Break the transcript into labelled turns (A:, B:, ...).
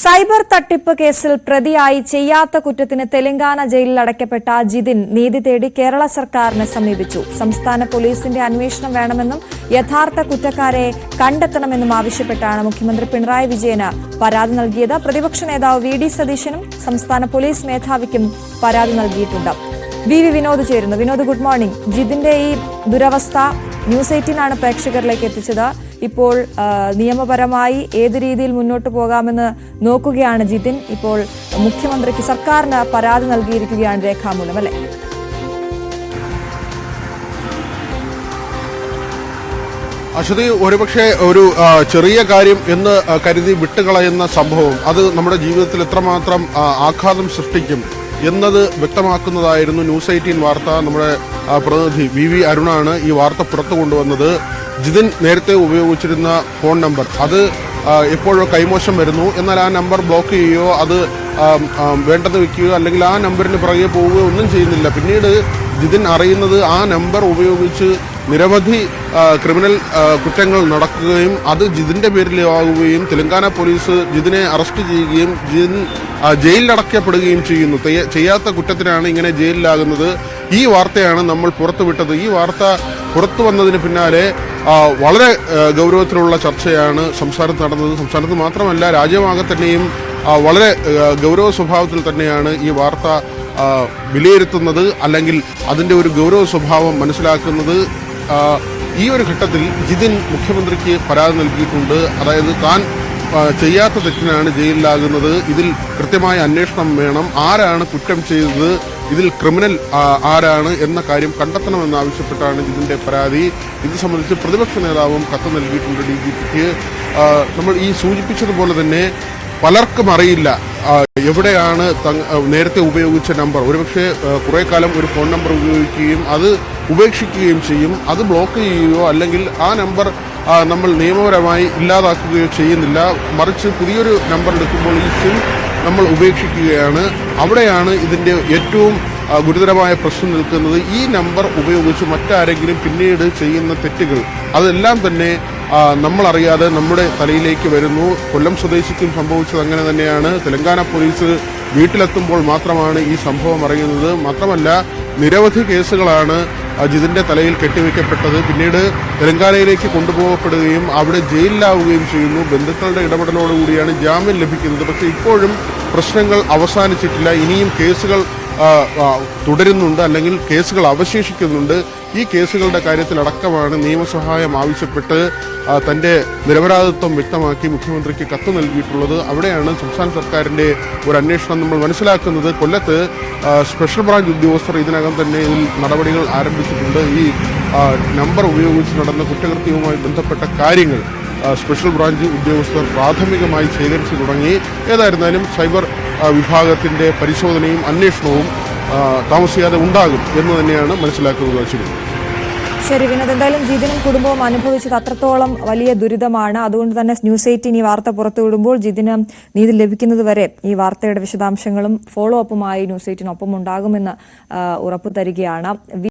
A: Cyber തട്ടിപ്പ് കേസിൽ പ്രതിയായി ചെയ്യാത്ത കുറ്റത്തിന് തെലങ്കാന ജയിലിൽ അടയ്ക്കപ്പെട്ട ജിതിൻ നീതി തേടി കേരള സർക്കാരിനെ സമീപിച്ചു. സംസ്ഥാന പോലീസിന്റെ അന്വേഷണം വേണമെന്നും യഥാർത്ഥ കുറ്റക്കാരെ കണ്ടെത്തണമെന്നും ആവശ്യപ്പെട്ടാണ് മുഖ്യമന്ത്രി പിണറായി വിജയന് പരാതി നൽകിയത്. പ്രതിപക്ഷ നേതാവ് വി ഡി സതീശനും സംസ്ഥാന പോലീസ് മേധാവിക്കും പരാതി നൽകിയിട്ടുണ്ട്. വി വി വിനോദ് ചേരുന്നു. Vinod good morning. ജിതിന്റെ ഈ ദുരവസ്ഥ ന്യൂസ് എയ്റ്റീനാണ് പ്രേക്ഷകരിലേക്ക് എത്തിച്ചത്. ഇപ്പോൾ നിയമപരമായി ഏത് രീതിയിൽ മുന്നോട്ട് പോകാമെന്ന് നോക്കുകയാണ് ജിതിൻ. ഇപ്പോൾ മുഖ്യമന്ത്രിക്ക് സർക്കാരിന് പരാതി നൽകിയിരിക്കുകയാണ് രേഖാമൂലം അല്ലെ?
B: അശ്വതി ഒരുപക്ഷെ ഒരു ചെറിയ കാര്യം എന്ന് കരുതി വിട്ടുകളയുന്ന സംഭവം അത് നമ്മുടെ ജീവിതത്തിൽ എത്രമാത്രം ആഘാതം സൃഷ്ടിക്കും എന്നത് വ്യക്തമാക്കുന്നതായിരുന്നു ന്യൂസ് എയ്റ്റീൻ വാർത്ത. നമ്മുടെ പ്രതിനിധി വി വി അരുണാണ് ഈ വാർത്ത പുറത്തു കൊണ്ടുവന്നത്. ജിതിൻ നേരത്തെ ഉപയോഗിച്ചിരുന്ന ഫോൺ നമ്പർ. അത് എപ്പോഴോ കൈമോശം വരുന്നു. എന്നാൽ ആ നമ്പർ ബ്ലോക്ക് ചെയ്യുകയോ അത് വേണ്ടത് വെക്കുകയോ അല്ലെങ്കിൽ ആ നമ്പറിന് പുറകെ പോവുകയോ ഒന്നും ചെയ്യുന്നില്ല. പിന്നീട് ജിതിൻ അറിയുന്നത് ആ നമ്പർ ഉപയോഗിച്ച് നിരവധി ക്രിമിനൽ കുറ്റങ്ങൾ നടക്കുകയും അത് ജിതിന്റെ പേരിലാകുകയും തെലങ്കാന പോലീസ് ജിതിനെ അറസ്റ്റ് ചെയ്യുകയും ജിതിൻ ജയിലിലടക്കപ്പെടുകയും ചെയ്യുന്നു. ചെയ്യാത്ത കുറ്റത്തിനാണ് ഇങ്ങനെ ജയിലിലാകുന്നത്. ഈ വാർത്തയാണ് നമ്മൾ പുറത്തുവിട്ടത്. ഈ വാർത്ത പുറത്തു വന്നതിന് പിന്നാലെ വളരെ ഗൗരവത്തിലുള്ള ചർച്ചയാണ് സംസ്ഥാനത്ത് നടന്നത്. സംസ്ഥാനത്ത് മാത്രമല്ല രാജ്യമാകെ തന്നെയും വളരെ ഗൗരവ സ്വഭാവത്തിൽ തന്നെയാണ് ഈ വാർത്ത വിലയിരുത്തുന്നത് അല്ലെങ്കിൽ അതിന്റെ ഒരു ഗൗരവ സ്വഭാവം മനസ്സിലാക്കുന്നത്. ഈ ഒരു ഘട്ടത്തിൽ ജിതിൻ മുഖ്യമന്ത്രിക്ക് പരാതി നൽകിയിട്ടുണ്ട്. അതായത് താൻ ചെയ്യാത്ത തെറ്റിനാണ് ജയിലിലാകുന്നത്. ഇതിൽ കൃത്യമായ അന്വേഷണം വേണം. ആരാണ് കുറ്റം ചെയ്തത്? ഇതിൽ ക്രിമിനൽ ആരാണ് എന്ന കാര്യം കണ്ടെത്തണമെന്ന് ആവശ്യപ്പെട്ടാണ് ഇതിന്റെ പരാതി. ഇത് സംബന്ധിച്ച് പ്രതിപക്ഷ നേതാവും കത്ത് നൽകിയിട്ടുണ്ട് ഡി ജി പിക്ക്. നമ്മൾ ഈ സൂചിപ്പിച്ചതുപോലെ തന്നെ പലർക്കും അറിയില്ല എവിടെയാണ് നേരത്തെ ഉപയോഗിച്ച നമ്പർ. ഒരുപക്ഷെ കുറെ കാലം ഒരു ഫോൺ നമ്പർ ഉപയോഗിക്കുകയും അത് ഉപേക്ഷിക്കുകയും ചെയ്യും. അത് ബ്ലോക്ക് ചെയ്യുകയോ അല്ലെങ്കിൽ ആ നമ്പർ നമ്മൾ നിയമപരമായി ഇല്ലാതാക്കുകയോ ചെയ്യുന്നില്ല. മറിച്ച് പുതിയൊരു നമ്പർ എടുക്കുമ്പോൾ ഈ സിം നമ്മൾ ഉപേക്ഷിക്കുകയാണ്. അവിടെയാണ് ഇതിന്റെ ഏറ്റവും ഗുരുതരമായ പ്രശ്നം നിൽക്കുന്നത് ഈ നമ്പർ ഉപയോഗിച്ച് മറ്റാരെങ്കിലും പിന്നീട് ചെയ്യുന്ന തെറ്റുകൾ. അതെല്ലാം തന്നെ നമ്മളറിയാതെ നമ്മുടെ തലയിലേക്ക് വരുന്നു. കൊല്ലം സ്വദേശിക്കും സംഭവിച്ചത് അങ്ങനെ തന്നെയാണ്. തെലങ്കാന പോലീസ് വീട്ടിലെത്തുമ്പോൾ മാത്രമാണ് ഈ സംഭവം അറിയുന്നത്. മാത്രമല്ല നിരവധി കേസുകളാണ് അജിതിന്റെ തലയിൽ കെട്ടിവെക്കപ്പെട്ടത്. പിന്നീട് തെലങ്കാനയിലേക്ക് കൊണ്ടുപോകപ്പെടുകയും അവിടെ ജയിലിലാവുകയും ചെയ്യുന്നു. ബന്ധുക്കളുടെ ഇടപെടലോടുകൂടിയാണ് ജാമ്യം ലഭിക്കുന്നത്. പക്ഷേ ഇപ്പോഴും പ്രശ്നങ്ങൾ അവസാനിച്ചിട്ടില്ല. ഇനിയും കേസുകൾ തുടരുന്നുണ്ട് അല്ലെങ്കിൽ കേസുകൾ അവശേഷിക്കുന്നുണ്ട്. ഈ കേസുകളുടെ കാര്യത്തിലടക്കമാണ് നിയമസഹായം ആവശ്യപ്പെട്ട് തന്റെ നിരപരാധിത്വം വ്യക്തമാക്കി മുഖ്യമന്ത്രിക്ക് കത്ത് നൽകിയിട്ടുള്ളത്. അവിടെയാണ് സംസ്ഥാന സർക്കാരിന്റെ ഒരു അന്വേഷണം നമ്മൾ മനസ്സിലാക്കുന്നത്. കൊല്ലത്ത് സ്പെഷ്യൽ ബ്രാഞ്ച് ഉദ്യോഗസ്ഥർ ഇതിനകം തന്നെ ഇതിൽ നടപടികൾ ആരംഭിച്ചിട്ടുണ്ട്. ഈ നമ്പർ ഉപയോഗിച്ച് നടന്ന കുറ്റകൃത്യവുമായി ബന്ധപ്പെട്ട കാര്യങ്ങൾ സ്പെഷ്യൽ ബ്രാഞ്ച് ഉദ്യോഗസ്ഥർ പ്രാഥമികമായി ശേഖരിച്ചു തുടങ്ങി. ഏതായിരുന്നാലും സൈബർ വിഭാഗത്തിന്റെ പരിശോധനയും അന്വേഷണവും താമസിയാതെ ഉണ്ടാകും എന്ന് തന്നെയാണ് മനസ്സിലാക്കുന്നത് അശ്വിനി
A: ശരി വിനോദ്. എന്തായാലും ജിതിനും കുടുംബവും അനുഭവിച്ചത് അത്രത്തോളം വലിയ ദുരിതമാണ്. അതുകൊണ്ട് തന്നെ ന്യൂസ് എയ്റ്റീൻ ഈ വാർത്ത പുറത്തുവിടുമ്പോൾ ജിതിന് നീതി ലഭിക്കുന്നതുവരെ ഈ വാർത്തയുടെ വിശദാംശങ്ങളും ഫോളോ അപ്പുമായി ന്യൂസ് എയ്റ്റീനൊപ്പം ഉണ്ടാകുമെന്ന് ഉറപ്പു തരികയാണ്